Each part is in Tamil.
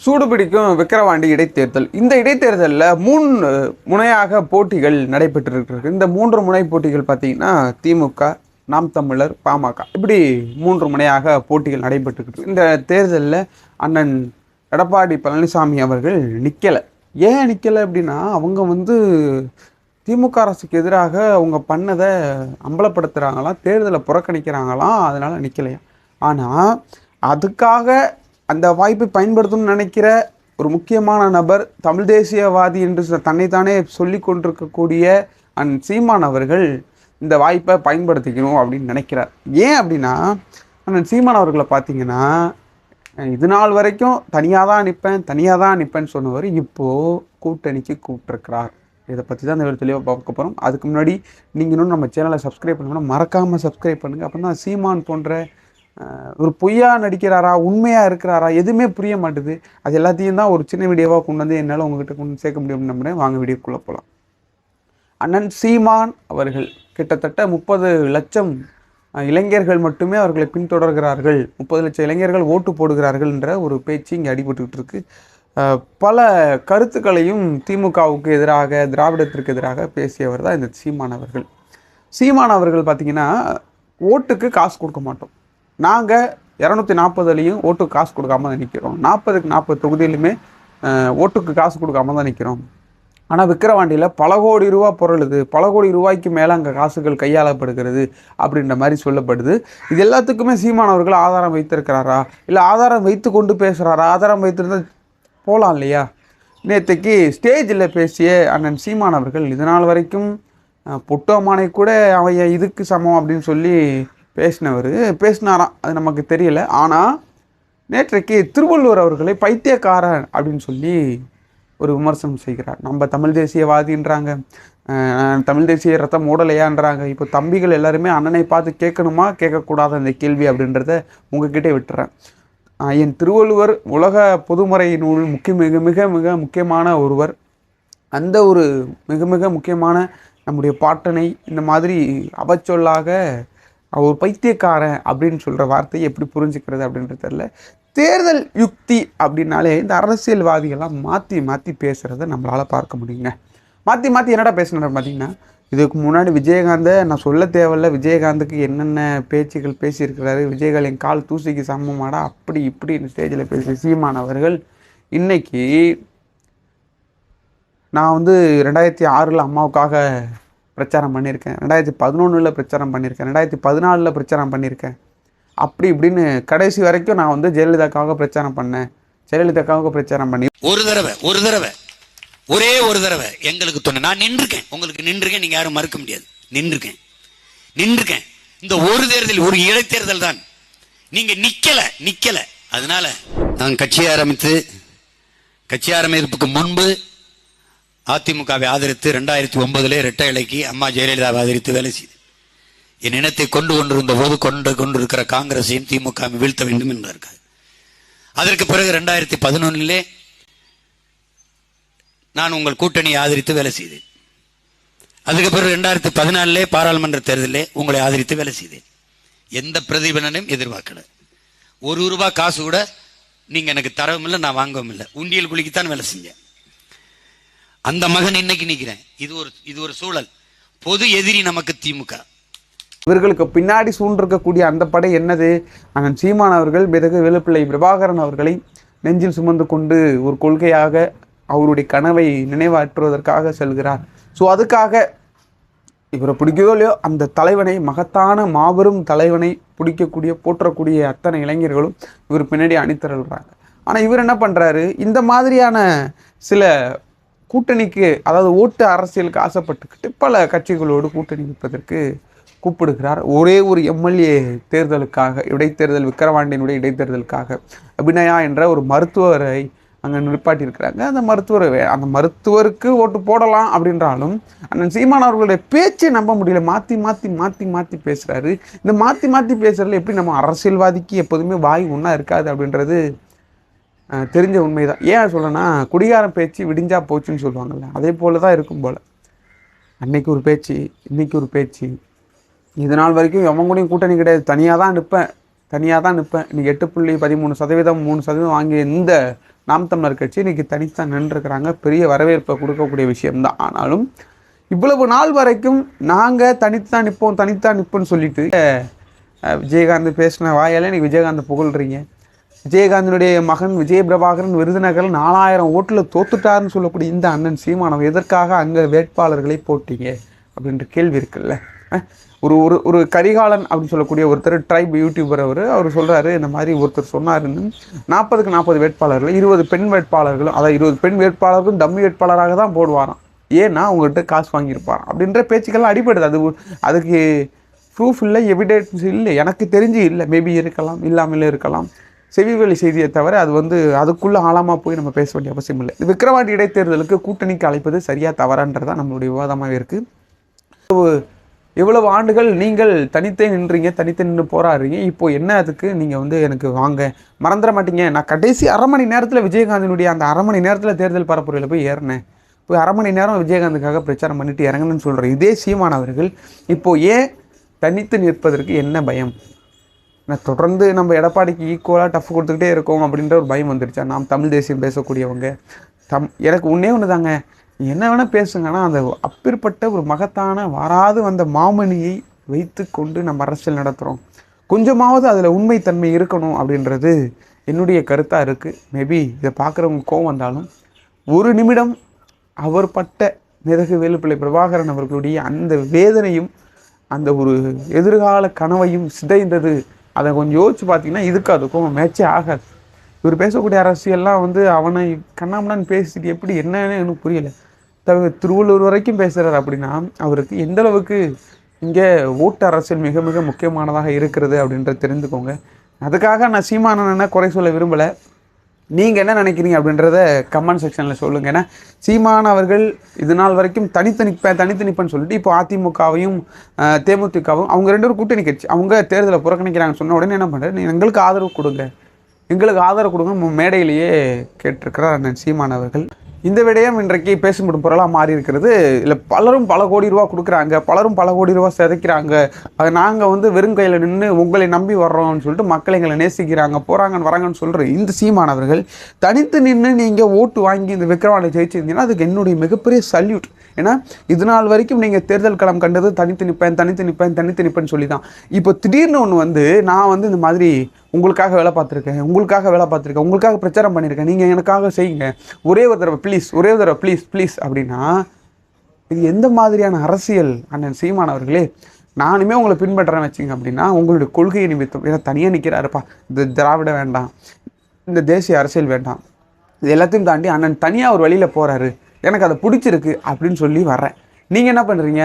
சூடுபிடிக்கும் விக்கிரவாண்டி இடைத்தேர்தல். இந்த இடைத்தேர்தலில் மூணு முனையாக போட்டிகள் நடைபெற்றிருக்கிறது. இந்த மூன்று முனை போட்டிகள் பார்த்தீங்கன்னா திமுக நாம் தமிழர் பாமக. இப்படி மூன்று முனையாக போட்டிகள் நடைபெற்றுக்கிட்டு இந்த தேர்தலில் அண்ணன் எடப்பாடி பழனிசாமி அவர்கள் நிற்கலை ஏன் நிற்கலை அப்படின்னா அவங்க வந்து திமுக அரசுக்கு எதிராக அவங்க பண்ணதை அம்பலப்படுத்துகிறாங்களாம் தேர்தலை புறக்கணிக்கிறாங்களாம் அதனால் நிற்கலையா ஆனால் அதுக்காக அந்த வாய்ப்பை பயன்படுத்தணும்னு நினைக்கிற ஒரு முக்கியமான நபர் தமிழ் தேசியவாதி என்று தன்னைத்தானே சொல்லி கொண்டிருக்கக்கூடிய அன் சீமான் அவர்கள் இந்த வாய்ப்பை பயன்படுத்திக்கணும் அப்படின்னு நினைக்கிறார். ஏன் அப்படின்னா அண்ணன் சீமான் அவர்களை பார்த்தீங்கன்னா இது நாள் வரைக்கும் தனியாக தான் நிற்பேன் தனியாக தான் நிற்பேன்னு சொன்னவர் இப்போது கூட்டணிக்கு கூப்பிட்டுருக்கிறார். இதை பற்றி தான் இந்த தெளிவாக பார்க்க போகிறோம் அதுக்கு முன்னாடி நீங்கள் இன்னும் நம்ம சேனலை சப்ஸ்கிரைப் பண்ணணும் மறக்காமல் சப்ஸ்கிரைப் பண்ணுங்கள் அப்போ தான் சீமான் போன்ற ஒரு பொய்யா நடிக்கிறாரா உண்மையாக இருக்கிறாரா எதுவுமே புரிய மாட்டுது. அது எல்லாத்தையும் தான் ஒரு சின்ன வீடியோவாக கொண்டு வந்து என்னால் உங்ககிட்ட கொண்டு சேர்க்க முடியும்னு நம்புறேன். வாங்க வீடியோக்குள்ளே போகலாம் அண்ணன் சீமான் அவர்கள் கிட்டத்தட்ட முப்பது லட்சம் இளைஞர்கள் மட்டுமே அவர்களை பின்தொடர்கிறார்கள். முப்பது லட்சம் இளைஞர்கள் ஓட்டு போடுகிறார்கள் என்ற ஒரு பேச்சு இங்கே அடிபட்டுக்கிட்டு இருக்கு. பல கருத்துக்களையும் திமுகவுக்கு எதிராக திராவிடத்திற்கு எதிராக பேசியவர் தான் இந்த சீமான் அவர்கள். சீமான் அவர்கள் பார்த்தீங்கன்னா ஓட்டுக்கு காசு கொடுக்க மாட்டோம். நாங்கள் இரநூத்தி நாற்பதுலேயும் ஓட்டுக்கு காசு கொடுக்காம தான் நிற்கிறோம் நாற்பதுக்கு நாற்பது தொகுதியிலுமே ஓட்டுக்கு காசு கொடுக்காம தான் நிற்கிறோம் ஆனால் விக்கிரவாண்டியில் பல கோடி ரூபா பொருளுது பல கோடி ரூபாய்க்கு மேலே அங்கே காசுகள் கையாளப்படுகிறது அப்படின்ற மாதிரி சொல்லப்படுது. இது எல்லாத்துக்குமே சீமானவர்கள் ஆதாரம் வைத்திருக்கிறாரா? இல்லை ஆதாரம் வைத்து கொண்டு பேசுகிறாரா ஆதாரம் வைத்திருந்தா போகலாம் இல்லையா? நேற்றுக்கு ஸ்டேஜில் பேசிய அண்ணன் சீமானவர்கள் இது நாள் வரைக்கும் புட்டோமானை பொட்டோமானை கூட அவன் இதுக்கு சமம்? அப்படின்னு சொல்லி பேசினவர் பேசினாராம் அது நமக்கு தெரியல. ஆனால் நேற்றைக்கு திருவள்ளுவர் அவர்களை பைத்தியக்காரன் அப்படின்னு சொல்லி ஒரு விமர்சனம் செய்கிறார். நம்ம தமிழ் தேசியவாதின்றாங்க. தமிழ் தேசிய ரத்தம் ஓடலையான்றாங்க இப்போ தம்பிகள் எல்லாருமே அண்ணனை பார்த்து கேட்கணுமா கேட்கக்கூடாத அந்த கேள்வி அப்படின்றத உங்ககிட்டே விட்டுறேன். என் திருவள்ளுவர் உலக பொதுமறை நூல் முக்கிய மிக மிக மிக முக்கியமான ஒருவர். அந்த ஒரு மிக மிக முக்கியமான நம்முடைய பாட்டனை இந்த மாதிரி அவச்சொல்லாக ஒரு பைத்தியக்காரன் அப்படின்னு சொல்கிற வார்த்தையை எப்படி புரிஞ்சுக்கிறது அப்படின்றது தெரில தேர்தல் யுக்தி அப்படின்னாலே இந்த அரசியல்வாதிகள்லாம் மாற்றி மாற்றி பேசுகிறத நம்மளால் பார்க்க முடியுங்க. மாற்றி மாற்றி என்னடா பேசுனாரு பார்த்தீங்கன்னா இதுக்கு முன்னாடி விஜயகாந்தை நான் சொல்ல தேவையில்ல. விஜயகாந்துக்கு என்னென்ன பேச்சுகள் பேசியிருக்கிறாரு விஜயகாந்த் என் கால் தூசிக்கு சமமாடா அப்படி இப்படி இந்த ஸ்டேஜில் பேசி சீமானவர்கள் இன்றைக்கி நான் வந்து ரெண்டாயிரத்தி ஆறில் அம்மாவுக்காக பிரச்சாரம் பண்ணியிருக்கேன். ரெண்டாயிரத்தி பதினொன்றில் பிரச்சாரம் பண்ணியிருக்கேன். ரெண்டாயிரத்தி பதினாலில் பிரச்சாரம் பண்ணியிருக்கேன். அப்படி இப்படின்னு கடைசி வரைக்கும் நான் வந்து ஜெயலலிதாக்காக பிரச்சாரம் பண்ணேன். ஜெயலலிதாக்காக பிரச்சாரம் பண்ணி ஒரு தடவை ஒரு தடவை ஒரே ஒரு தடவை எங்களுக்கு தோணு நான் நின்றுருக்கேன். உங்களுக்கு நின்றுக்கேன் நீங்கள் யாரும் மறுக்க முடியாது. நின்றுருக்கேன். நின்றுருக்கேன். இந்த ஒரு தேர்தல் ஒரு இடைத்தேர்தல் தான். நீங்கள் நிற்கலை நிற்கலை அதனால நான் கட்சி ஆரம்பித்து கட்சி ஆரம்பிப்புக்கு முன்பு அதிமுகவை ஆதரித்து ரெண்டாயிரத்தி ஒன்பதிலே இரட்டை இலைக்கு அம்மா ஜெயலலிதாவை ஆதரித்து வேலை செய்து என் இனத்தை கொண்டு கொண்டிருந்த போது கொண்டு கொண்டிருக்கிற காங்கிரஸையும் திமுக வீழ்த்த வேண்டும் என்றார்கள். அதற்கு பிறகு ரெண்டாயிரத்தி பதினொன்னிலே நான் உங்கள் கூட்டணியை ஆதரித்து வேலை செய்தேன். அதுக்கு பிறகு ரெண்டாயிரத்தி பதினாலே பாராளுமன்ற தேர்தலில் உங்களை ஆதரித்து வேலை செய்தேன். எந்த பிரதிபலனையும் எதிர்பார்க்கல. ஒரு ரூபாய் காசு கூட நீங்க எனக்கு தரவும் இல்லை நான் வாங்கவும் இல்லை. உண்டியல் குளிக்குத்தான் வேலை செஞ்சேன். அந்த மகன் இன்னைக்கு நிக்கிறேன். இது ஒரு இது ஒரு சூழல். பொது எதிரி நமக்கு திமுக. இவர்களுக்கு பின்னாடி சூழ்ந்திருக்கக்கூடிய அந்த படை என்னது? அண்ணன் சீமான் அவர்கள் பிறகு வேலுப்பிள்ளை பிரபாகரன் அவர்களை நெஞ்சில் சுமந்து கொண்டு ஒரு கொள்கையாக அவருடைய கனவை நினைவாற்றுவதற்காக செல்கிறார். ஸோ அதுக்காக இவரை பிடிக்கதோ இல்லையோ அந்த தலைவனை மகத்தான மாபெரும் தலைவனை பிடிக்கக்கூடிய போற்றக்கூடிய அத்தனை இளைஞர்களும் இவர் பின்னாடி அணிதிரள்றாங்க. ஆனால் இவர் என்ன பண்ணுறாரு இந்த மாதிரியான சில கூட்டணிக்கு அதாவது ஓட்டு அரசியலுக்கு ஆசைப்பட்டுக்கிட்டு பல கட்சிகளோடு கூட்டணி வைப்பதற்கு கூப்பிடுகிறார். ஒரே ஒரு எம்எல்ஏ தேர்தலுக்காக இடைத்தேர்தல் விக்கிரவாண்டியினுடைய இடைத்தேர்தலுக்காக அபிநயா என்ற ஒரு மருத்துவரை அங்கே நிற்பாட்டியிருக்கிறாங்க அந்த மருத்துவர் அந்த மருத்துவருக்கு ஓட்டு போடலாம் அப்படின்றாலும் அண்ணன் சீமான் அவர்களுடைய பேச்சை நம்ப முடியல. மாற்றி மாற்றி மாற்றி மாற்றி பேசுகிறாரு இந்த மாற்றி மாற்றி பேசுகிறதுல எப்படி நம்ம அரசியல்வாதிக்கு எப்போதுமே வாய் ஒன்றா இருக்காது அப்படின்றது தெரிஞ்ச உண்மை தான் ஏன் சொல்லனா குடிகாரம் பேச்சு விடிஞ்சா போச்சுன்னு சொல்லுவாங்கல்ல அதே போல் தான் இருக்கும் போல். அன்னைக்கு ஒரு பேச்சு இன்னைக்கு ஒரு பேச்சு. இது நாள் வரைக்கும் எவன் கூடயும் கூட்டணி கிடையாது. தனியாக தான் நிற்பேன் தனியாக தான் நிற்பேன். இன்னைக்கு எட்டு புள்ளி பதிமூணு சதவீதம் மூணு சதவீதம் வாங்கிய இந்த நாம் தமிழர் கட்சி இன்னைக்கு தனித்தான் நின்றுருக்கிறாங்க. பெரிய வரவேற்பை கொடுக்கக்கூடிய விஷயம்தான். ஆனாலும் இவ்வளவு நாள் வரைக்கும் நாங்கள் தனித்தான் நிற்போம் தனித்தான் நிற்போம்னு சொல்லிட்டு விஜயகாந்த் பேசின வாயால் இன்றைக்கி விஜயகாந்த் புகழ்றீங்க. விஜயகாந்தனுடைய மகன் விஜய பிரபாகரன் விருதுநகர் நாலாயிரம் ஓட்டில் தோத்துட்டாருன்னு சொல்லக்கூடிய இந்த அண்ணன் சீமானம் எதற்காக அங்கே வேட்பாளர்களை போட்டீங்க அப்படின்ற கேள்வி இருக்குல்ல? ஒரு ஒரு ஒரு கரிகாலன் அப்படின்னு சொல்லக்கூடிய ஒருத்தர் ட்ரைப் யூடியூபர் அவர் அவர் சொல்கிறாரு இந்த மாதிரி ஒருத்தர் சொன்னாருன்னு. நாற்பதுக்கு நாற்பது வேட்பாளர்கள் இருபது பெண் வேட்பாளர்களும் அதாவது இருபது பெண் வேட்பாளர்களும் டம்மி வேட்பாளராக தான் போடுவாராம். ஏன்னா அவங்ககிட்ட காசு வாங்கியிருப்பாராம். அப்படின்ற பேச்சுக்கெல்லாம் அடிபடுது. அது அதுக்கு ப்ரூஃப் இல்லை எவிடன்ஸ் இல்லை. எனக்கு தெரிஞ்சு இல்லை. மேபி இருக்கலாம் இல்லாமல் இருக்கலாம். செவிவெளி செய்தியை தவிர அது வந்து அதுக்குள்ளே ஆழமாக போய் நம்ம பேச வேண்டிய அவசியம் இல்லை. விக்ரவாண்டி இடைத்தேர்தலுக்கு கூட்டணிக்கு அழைப்பது சரியாக தவறான்றதான் நம்மளுடைய விவாதமாகவே இருக்குது இவ்வளவு ஆண்டுகள் நீங்கள் தனித்தே நின்றீங்க தனித்தே நின்று போராடுறீங்க. இப்போ என்ன அதுக்கு? நீங்கள் வந்து எனக்கு வாங்க. மறந்துட மாட்டீங்க. நான் கடைசி அரை மணி நேரத்தில் விஜயகாந்தினுடைய அந்த அரை மணி நேரத்தில் தேர்தல் பரப்புரையில் போய் ஏறினேன். போய் அரை மணி நேரம் விஜயகாந்துக்காக பிரச்சாரம் பண்ணிட்டு இறங்கணும்னு சொல்கிறேன் இதே சீமானவர்கள் இப்போது இப்போ ஏன் தனித்து நிற்பதற்கு என்ன பயம்? நான் தொடர்ந்து நம்ம எடப்பாடிக்கு ஈக்குவலாக டஃப் கொடுத்துக்கிட்டே இருக்கோம் அப்படின்ற ஒரு பயம் வந்துடுச்சா நாம் தமிழ் தேசியம் பேசக்கூடியவங்க. தம் எனக்கு ஒன்றே ஒன்று தாங்க என்ன வேணால் பேசுங்க. ஆனால் அந்த அப்பேற்பட்ட ஒரு மகத்தான வாராது வந்த மாமணியை வைத்து கொண்டு நம்ம அரசியல் நடத்துகிறோம் கொஞ்சமாவது அதில் உண்மைத்தன்மை இருக்கணும் அப்படின்றது என்னுடைய கருத்தாக இருக்குது மேபி இதை பார்க்குறவங்க கோவம் வந்தாலும் ஒரு நிமிடம் அவர் பட்ட மிதகு வேலுப்பிள்ளை பிரபாகரன் அவர்களுடைய அந்த வேதனையும் அந்த ஒரு எதிர்கால கனவையும் சிதைந்தது அதை கொஞ்சம் யோசிச்சு பார்த்தீங்கன்னா இதுக்கு அதுக்கும் மேட்சே ஆகாது. இவர் பேசக்கூடிய அரசியல்லாம் வந்து அவனை கண்ணாமண்ணான்னு பேசிட்டு எப்படி என்னன்னு எனக்கு புரியலை. தவிர திருவள்ளூர் வரைக்கும் பேசுகிறார் அப்படின்னா அவருக்கு எந்த அளவுக்கு இங்கே ஓட்டு அரசியல் மிக மிக முக்கியமானதாக இருக்கிறது அப்படின்றத தெரிந்துக்கோங்க. அதுக்காக நான் சீமானனை குறை சொல்ல விரும்பலை. நீங்கள் என்ன நினைக்கிறீங்க அப்படின்றத கமெண்ட் செக்ஷனில் சொல்லுங்கள் ஏன்னா சீமான் அவர்கள் இது நாள் வரைக்கும் தனித்தனிப்பேன் தனித்தனிப்பேன்னு சொல்லிட்டு இப்போ அதிமுகவையும் தேமுதிகவும் அவங்க ரெண்டு பேரும் கூட்டணி கட்சி அவங்க தேர்தலை புறக்கணிக்கிறாங்கன்னு சொன்ன உடனே என்ன பண்ணுறாரு எங்களுக்கு ஆதரவு கொடுங்க. எங்களுக்கு ஆதரவு கொடுங்க மேடையிலேயே கேட்டிருக்கிறார் அண்ணன் சீமான் அவர்கள். இந்த விடயம் இன்றைக்கு பேசும்படும் பொருளாக மாறி இருக்கிறது. இல்லை பலரும் பல கோடி ரூபா கொடுக்குறாங்க பலரும் பல கோடி ரூபா சிதைக்கிறாங்க. அது நாங்கள் வந்து வெறும் கையில் நின்று உங்களை நம்பி வர்றோம்னு சொல்லிட்டு மக்கள் எங்களை நேசிக்கிறாங்க போகிறாங்கன்னு வராங்கன்னு சொல்கிற இந்த சீமானவர்கள் தனித்து நின்று நீங்கள் ஓட்டு வாங்கி இந்த விக்ரவாண்டை ஜெயிச்சிருந்தீங்கன்னா அதுக்கு என்னுடைய மிகப்பெரிய சல்யூட். ஏன்னா இது நாள் வரைக்கும் நீங்கள் தேர்தல் களம் கண்டது தனித்து நிற்பேன் தனித்து நிற்பேன் தனித்து நிற்பேன்னு சொல்லி தான் இப்போ திடீர்னு ஒன்று வந்து நான் வந்து இந்த மாதிரி உங்களுக்காக வேலை பார்த்துருக்கேன் உங்களுக்காக வேலை பார்த்துருக்கேன் உங்களுக்காக பிரச்சாரம் பண்ணியிருக்கேன் நீங்கள் எனக்காக செய்யுங்க. ஒரே ஒரு தடவை ப்ளீஸ் ஒரே ஒரு தடவை ப்ளீஸ் ப்ளீஸ் அப்படின்னா இது எந்த மாதிரியான அரசியல் அண்ணன் சீமான் அவர்களே? நானுமே உங்களை பின்பற்றுறேன் வச்சிங்க அப்படின்னா உங்களுடைய கொள்கையை நிமித்தம் ஏன்னா தனியாக நிற்கிறாருப்பா இந்த திராவிட வேண்டாம் இந்த தேசிய அரசியல் வேண்டாம் இது எல்லாத்தையும் தாண்டி அண்ணன் தனியாக ஒரு வழியில் போகிறாரு எனக்கு அதை பிடிச்சிருக்கு அப்படின்னு சொல்லி வர்றேன். நீங்கள் என்ன பண்ணுறீங்க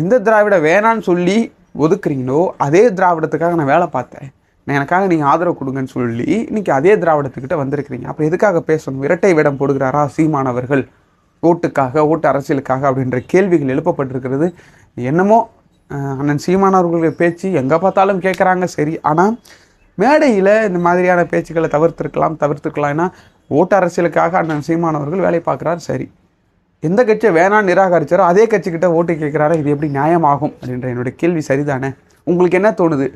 எந்த திராவிட வேணான்னு சொல்லி ஒதுக்குறீங்களோ அதே திராவிடத்துக்காக நான் வேலை பார்த்தேன். எனக்காக நீங்கள் ஆதரவு கொடுங்கன்னு சொல்லி இன்றைக்கி அதே திராவிடத்துக்கிட்ட வந்திருக்கிறீங்க. அப்போ எதுக்காக பேசணும்? இரட்டை வேடம் போடுகிறாரா சீமானவர்கள்? ஓட்டுக்காக ஓட்டு அரசியலுக்காக அப்படின்ற கேள்விகள் எழுப்பப்பட்டிருக்கிறது. என்னமோ அண்ணன் சீமானவர்களுடைய பேச்சு எங்கே பார்த்தாலும் கேட்குறாங்க சரி. ஆனால் மேடையில் இந்த மாதிரியான பேச்சுக்களை தவிர்த்துருக்கலாம் தவிர்த்துருக்கலாம் ஏன்னா ஓட்டு அரசியலுக்காக அண்ணன் சீமானவர்கள் வேலை பார்க்குறாரு சரி. எந்த கட்சியை வேணாம் நிராகரிச்சாரோ அதே கட்சிக்கிட்ட ஓட்டு கேட்குறாரோ இது எப்படி நியாயமாகும்? அப்படின்ற என்னுடைய கேள்வி சரிதானே? உங்களுக்கு என்ன தோணுது?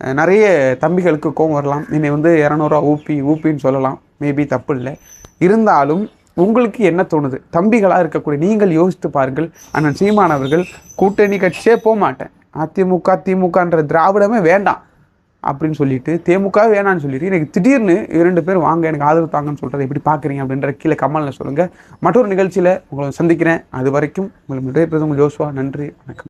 நிறைய தம்பிகளுக்கு கோவம் வரலாம். என்னை வந்து இரநூறுவா ஊப்பி ஊப்பின்னு சொல்லலாம். மேபி தப்பு இல்லை. இருந்தாலும் உங்களுக்கு என்ன தோணுது? தம்பிகளாக இருக்கக்கூடிய நீங்கள் யோசித்து பாருங்கள். அண்ணன் சீமான் அவர்கள் கூட்டணி கட்சியே போக மாட்டேன் அதிமுக திமுகன்ற திராவிடமே வேண்டாம் அப்படின்னு சொல்லிட்டு தேமுக வேணான்னு சொல்லிட்டு எனக்கு திடீர்னு இரண்டு பேர் வாங்க எனக்கு ஆதரவு தாங்கன்னு சொல்கிறத எப்படி பார்க்குறீங்க அப்படின்ற கீழே கமலில் சொல்லுங்கள் மற்றொரு நிகழ்ச்சியில் உங்களை சந்திக்கிறேன். அது வரைக்கும் உங்களுக்கு விடைபெறுவது உங்கள் யோசுவா நன்றி வணக்கம்.